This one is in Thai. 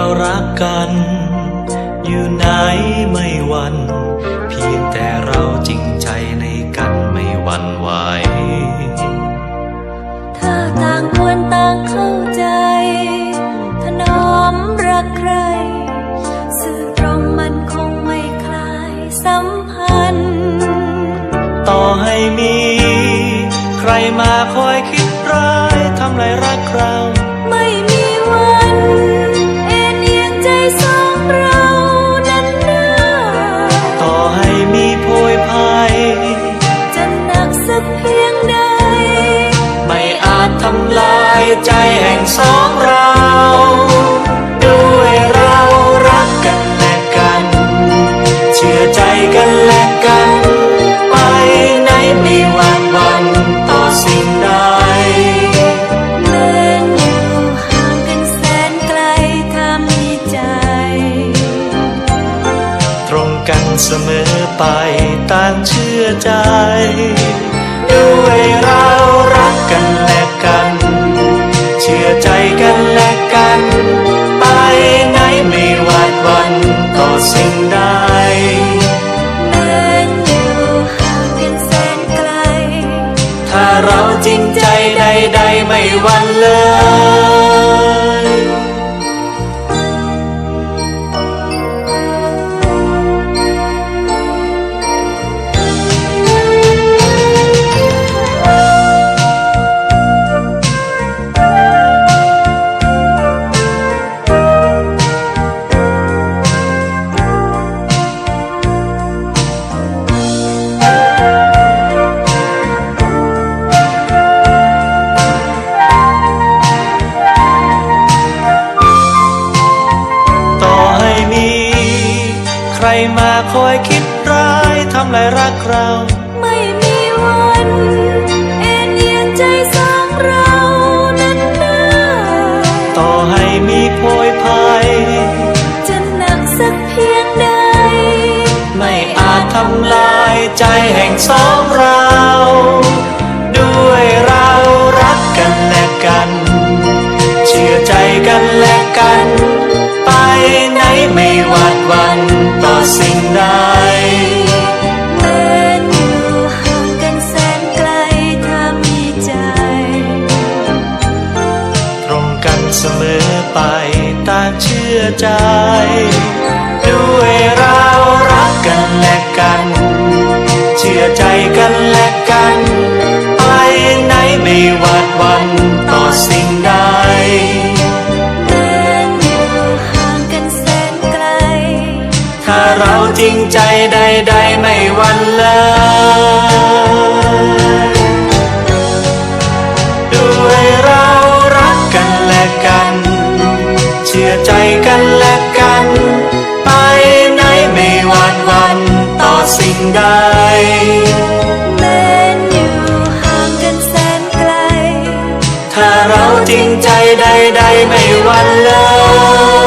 เรารักกัน อยู่ไหนไม่วัน เพียงแต่เราจริงใจในกันไม่วันไหวถ้าต่างควรต่างเข้าใจ ถนอมรักใคร สื่อตรงมันคงไม่คลายสัมพันธ์ ต่อให้มี ใครมาคอยคิดร้าย ใจแห่งสองเราด้วยเรารักกันและกัน เชื่อใจกันและกัน ไปไหนไม่หวั่นหวันต่อสิ่งใดแม้นอยู่ห่างกันแสนไกลถ้ามีใจ ตรงกันเสมอไปต่างเชื่อใจ ด้วยเรารักกันและ วันเลย มาคอยคิดร้ายทำลายรักเรา ไม่มีวันเอ็นเอียงใจสองเรานั้นได้ต่อให้มีโพยภัย จะหนักสักเพียงใด ไม่อาจทำลายใจแห่งสอง ใจ ด้วยเรารักกันและกัน เชื่อใจกันและกัน ไปไหนไม่หวาดหวันต่อสิ่งใดแม้นอยู่ห่างกันแสนไกลถ้าเราจริงใจใดๆไม่หวันเลยด้วย ถ้าเราจริงใจใดๆไม่วันเลิก